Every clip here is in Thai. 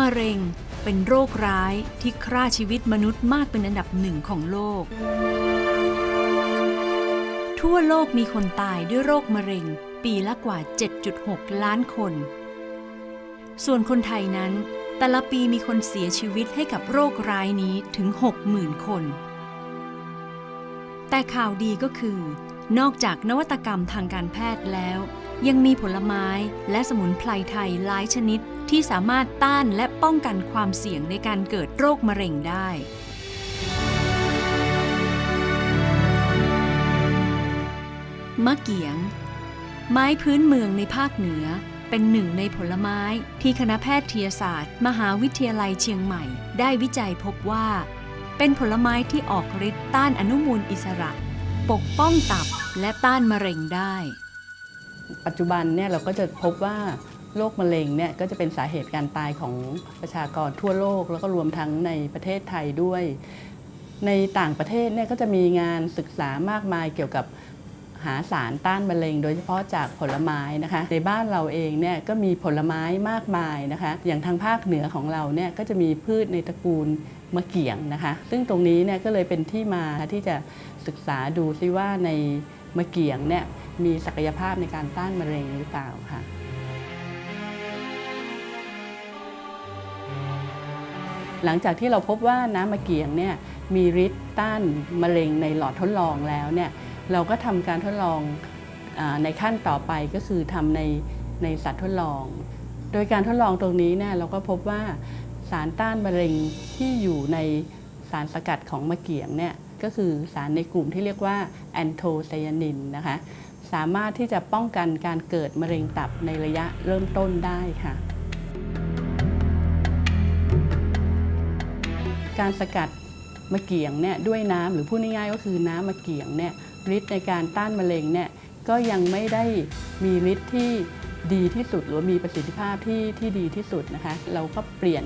มะเร็งเป็นโรคร้ายที่ฆ่าชีวิตมนุษย์มากเป็นอันดับหนึ่งของโลก ทั่วโลกมีคนตายด้วยโรคมะเร็ง ปีละกว่า 7.6 ล้านคน ส่วนคนไทยนั้น แต่ละปีมีคนเสียชีวิตให้กับโรคร้ายนี้ถึง 60,000 คน แต่ข่าวดีก็คือ นอกจากนวัตกรรมทางการแพทย์แล้ว ยังมีผลไม้และสมุนไพรไทยหลายชนิดที่สามารถต้านและป้องกันความเสี่ยงในการเกิดโรคมะเร็งได้ มะเกียง ไม้พื้นเมืองในภาคเหนือเป็นหนึ่งในผลไม้ที่คณะแพทยศาสตร์ มหาวิทยาลัยเชียงใหม่ ได้วิจัยพบว่า เป็นผลไม้ที่ออกฤทธิ์ต้านอนุมูลอิสระ ปกป้องตับและต้านมะเร็งได้ ปัจจุบันเนี่ยเราก็จะพบว่าโรคมะเร็งเนี่ยก็จะเป็นสาเหตุการตายของประชากรทั่วโลก แล้วก็รวมทั้งในประเทศไทยด้วย ในต่างประเทศเนี่ยก็จะมีงานศึกษามากมายเกี่ยวกับหาสารต้านมะเร็ง โดยเฉพาะจากผลไม้นะคะ ในบ้านเราเองเนี่ยก็มีผลไม้มากมายนะคะ อย่างทางภาคเหนือของเราเนี่ยก็จะมีพืชในตระกูลมะเกี่ยงนะคะ ซึ่งตรงนี้เนี่ยก็เลยเป็นที่มาที่จะศึกษาดูซิว่าในมะเกี่ยงเนี่ย มีศักยภาพในการต้านมะเร็งหรือเปล่าค่ะหลังจากที่เราพบว่าน้ำมะเกียงเนี่ยมีฤทธิ์ต้านมะเร็งในหลอดทดลองแล้วเนี่ยเราก็ทำการทดลองอในขั้นต่อไปก็คือทำในในสัตว์ทดลอง โดยการทดลองตรงนี้เนี่ยเราก็พบว่าสารต้านมะเร็งที่อยู่ในสารสกัดของมะเกียงเนี่ยก็คือสารในกลุ่มที่เรียกว่าแอนโทไซยานินนะคะ สามารถที่จะป้องกันการเกิดมะเร็งตับในระยะเริ่มต้นได้ค่ะ การสกัดมะเกียงเนี่ยด้วยน้ำหรือพูดง่ายๆก็คือน้ำมะเกียงเนี่ยฤทธิ์ในการต้านมะเร็งเนี่ยก็ยังไม่ได้มีฤทธิ์ที่ดีที่สุดหรือมีประสิทธิภาพที่ที่ดีที่สุดนะคะเราก็เปลี่ยน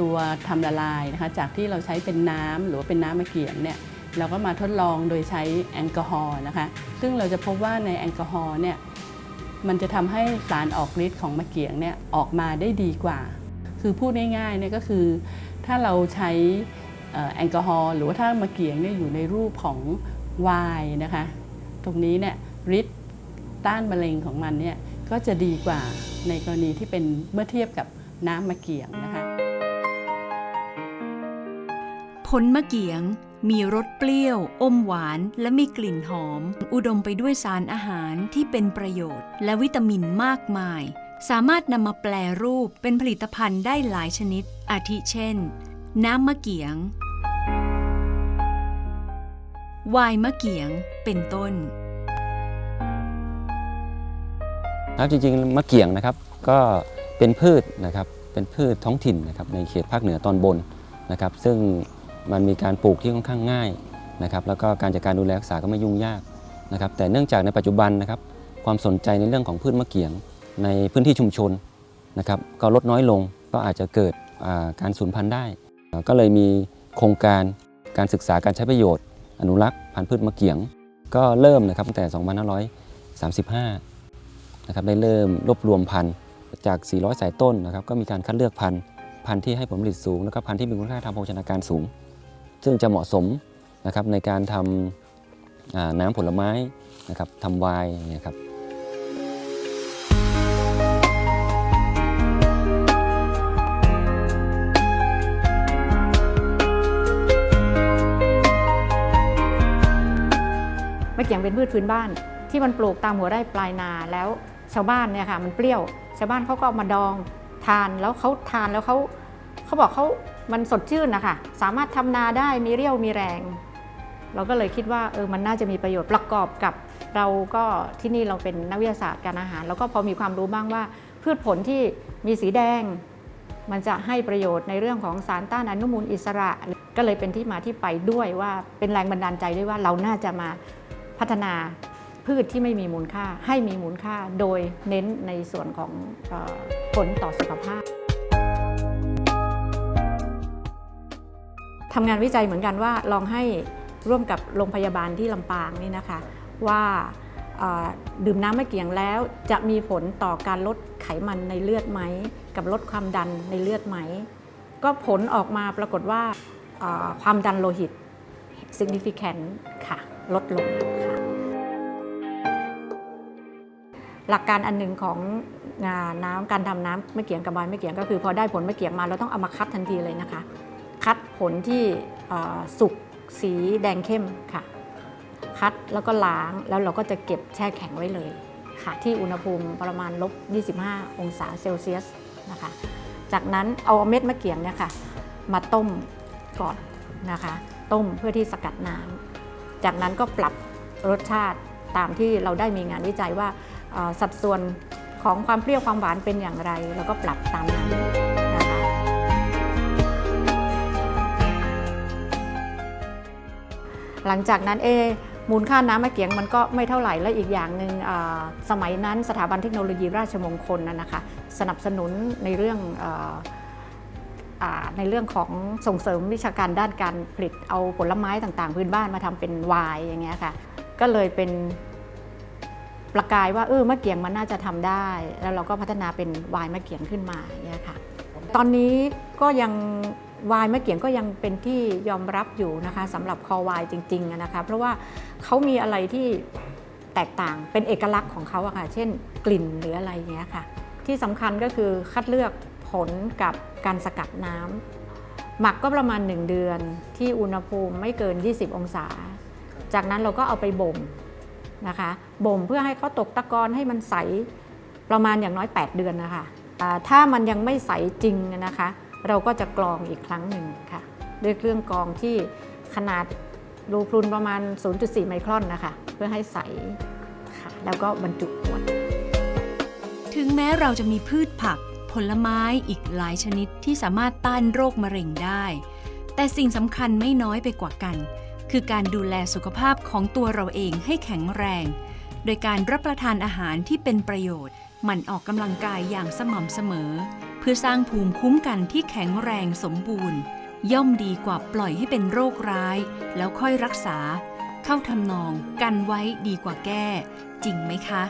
ตัวทำละลายนะคะจากที่เราใช้เป็นน้ำหรือว่าเป็นน้ำมะเกียงเนี่ย เราก็มาทดลองโดยใช้แอลกอฮอล์นะคะ ซึ่งเราจะพบว่าในแอลกอฮอล์เนี่ยมันจะทำให้สารออกฤทธิ์ของมะเกียงเนี่ยออกมาได้ดีกว่า คือพูดง่ายๆเนี่ยก็คือ ถ้าเราใช้แอลกอฮอล์หรือว่าถ้ามะเกียงเนี่ยอยู่ในรูปของไวน์นะคะ ตรงนี้เนี่ยฤทธิ์ต้านมะเร็งของมันเนี่ยก็จะดีกว่าในกรณีที่เป็นเมื่อเทียบกับน้ำมะเกียงนะคะ ผลมะเกียง มีรสเปรี้ยว อมหวาน และมีกลิ่นหอม อุดมไปด้วยสารอาหารที่เป็นประโยชน์ และวิตามินมากมาย สามารถนำมาแปลรูปเป็นผลิตภัณฑ์ได้หลายชนิด อาทิเช่น น้ำมะเกียงไวน์มะเกียง เป็นต้น ครับจริงๆมะเกียงนะครับก็เป็นพืชนะครับเป็นพืชท้องถิ่นนะครับในเขตภาคเหนือตอนบนนะครับ ซึ่ง มันมีการปลูกที่ค่อนข้างง่ายนะครับแล้วก็การจัดการดูแลรักษาก็ไม่ยุ่งยากนะครับแต่เนื่องจากในปัจจุบันนะครับความสนใจในเรื่องของพืชมะเกี่ยง ในพื้นที่ชุมชนนะครับก็ลดน้อยลงก็อาจจะเกิดการสูญพันธุ์ได้ ก็เลยมีโครงการการศึกษาการใช้ประโยชน์ อนุรักษ์พันธุ์พืชมะเกี่ยง ก็เริ่มนะครับตั้งแต่ 2535นะครับได้เริ่มรวบรวมพันธุ์จาก 400 สายต้นนะครับก็มีการคัดเลือกพันธุ์พันธุ์ที่ให้ผลผลิตสูง แล้วก็พันธุ์ที่มีคุณค่าทางโภชนาการสูง ซึ่งจะเหมาะสมนะครับในการทำน้ำผลไม้นะครับทำไวน์อย่างเงี้ยครับมะเกี่ยงเป็นพืชพื้นบ้านที่มันปลูกตามหัวไร่ปลายนาแล้วชาวบ้านเนี่ยค่ะมันเปรี้ยว ชาวบ้านเขาก็เอามาดองทานแล้วเขาทานแล้วเขาเขาบอกเขา มันสดชื่นนะคะ สามารถทำนาได้มีเรี่ยวมีแรง เราก็เลยคิดว่าเออมันน่าจะมีประโยชน์ประกอบกับ เราก็ที่นี่เราเป็นนักวิทยาศาสตร์การอาหาร แล้วก็พอมีความรู้บ้างว่า พืชผลที่มีสีแดง มันจะให้ประโยชน์ในเรื่องของสารต้านอนุมูลอิสระ ก็เลยเป็นที่มาที่ไปด้วยว่าเป็นแรงบันดาลใจด้วยว่าเราน่าจะมาพัฒนาพืชที่ไม่มีมูลค่าให้มีมูลค่าโดยเน้นในส่วนของออผลต่อสุขภาพ ทำงานวิจัยเหมือนกันว่าลองให้ร่วมกับโรงพยาบาลที่ลำปางนี่นะคะ ว่าดื่มน้ำไมะเกี่ยงแล้วจะมีผลต่อการลดไขมันในเลือดไหม กับลดความดันในเลือดไหม ก็ผลออกมาปรากฏว่าความดันโลหิต significant ค่ะ ลดลงค่ะหลักการอันหนึ่งของงานน้ำการทำน้ำไมะเกี่ยงกับบายไมะเกี่ยงก็คือ พอได้ผลไมะเกี่ยงมาเราต้องเอามาคัดทันทีเลยนะคะ ผลที่สุกสีแดงเข้มค่ะ คัดแล้วก็ล้างแล้วเราก็จะเก็บแช่แข็งไว้เลยค่ะ ที่อุณหภูมิประมาณลบ 25 องศาเซลเซียสนะคะ จากนั้นเอาเม็ดมะเกียงเนี่ยค่ะ มาต้มก่อนนะคะ ต้มเพื่อที่สกัดน้ำจากนั้นก็ปรับรสชาติตามที่เราได้มีงานวิจัยว่าสัดส่วนของความเปรี้ยวความหวานเป็นอย่างไร แล้วก็ปรับตามนั้น หลังจากนั้นเอมูลค่าน้ำมะเกียงมันก็ไม่เท่าไหร่และอีกอย่างหนึ่งอ่าสมัยนั้นสถาบันเทคโนโลยีราชมงคลนะนะคะสนับสนุนในเรื่องออในเรื่องของส่งเสริมวิชาการด้านการผลิตเอาผลไม้ต่างๆ พื้นบ้านมาทำเป็นไวน์อย่างเงี้ยค่ะก็เลยเป็นประกายว่าเออมะเกียงมันน่าจะทำได้ แล้วเราก็พัฒนาเป็นไวน์มะเกียงขึ้นมาเงี้ยค่ะตอนนี้ก็ยัง วายมะเกี่ยงก็ยังเป็นที่ยอมรับอยู่นะคะสำหรับคอวายจริงๆนะคะเพราะว่าเขามีอะไรที่แตกต่างเป็นเอกลักษณ์ของเขาอะค่ะเช่นกลิ่นหรืออะไรอย่างเงี้ยค่ะ ที่สำคัญก็คือคัดเลือกผลกับการสกัดน้ำหมักก็ประมาณ 1 เดือนที่อุณหภูมิไม่เกิน 20 องศา จากนั้นเราก็เอาไปบ่มนะคะบ่มเพื่อให้เขาตกตะกอนให้มันใสประมาณอย่างน้อย 8 เดือนนะคะอ่าถ้ามันยังไม่ใสจริงนะคะ เราก็จะกรองอีกครั้งหนึ่งค่ะ ด้วยเครื่องกรองที่ขนาดรูพรุนประมาณ 0.4 ไมครอนนะคะ เพื่อให้ใสค่ะ แล้วก็บรรจุขวด ถึงแม้เราจะมีพืชผัก ผลไม้อีกหลายชนิดที่สามารถต้านโรคมะเร็งได้ แต่สิ่งสำคัญไม่น้อยไปกว่ากัน คือการดูแลสุขภาพของตัวเราเองให้แข็งแรง โดยการรับประทานอาหารที่เป็นประโยชน์ หมั่นออกกำลังกายอย่างสม่ำเสมอ พื่อสร้างภูมิคุ้มกันที่แข็งแรงสมบูรณ์ ย่อมดีกว่าปล่อยให้เป็นโรคร้าย แล้วค่อยรักษา เข้าทำนอง กันไว้ดีกว่าแก้ จริงไหมคะ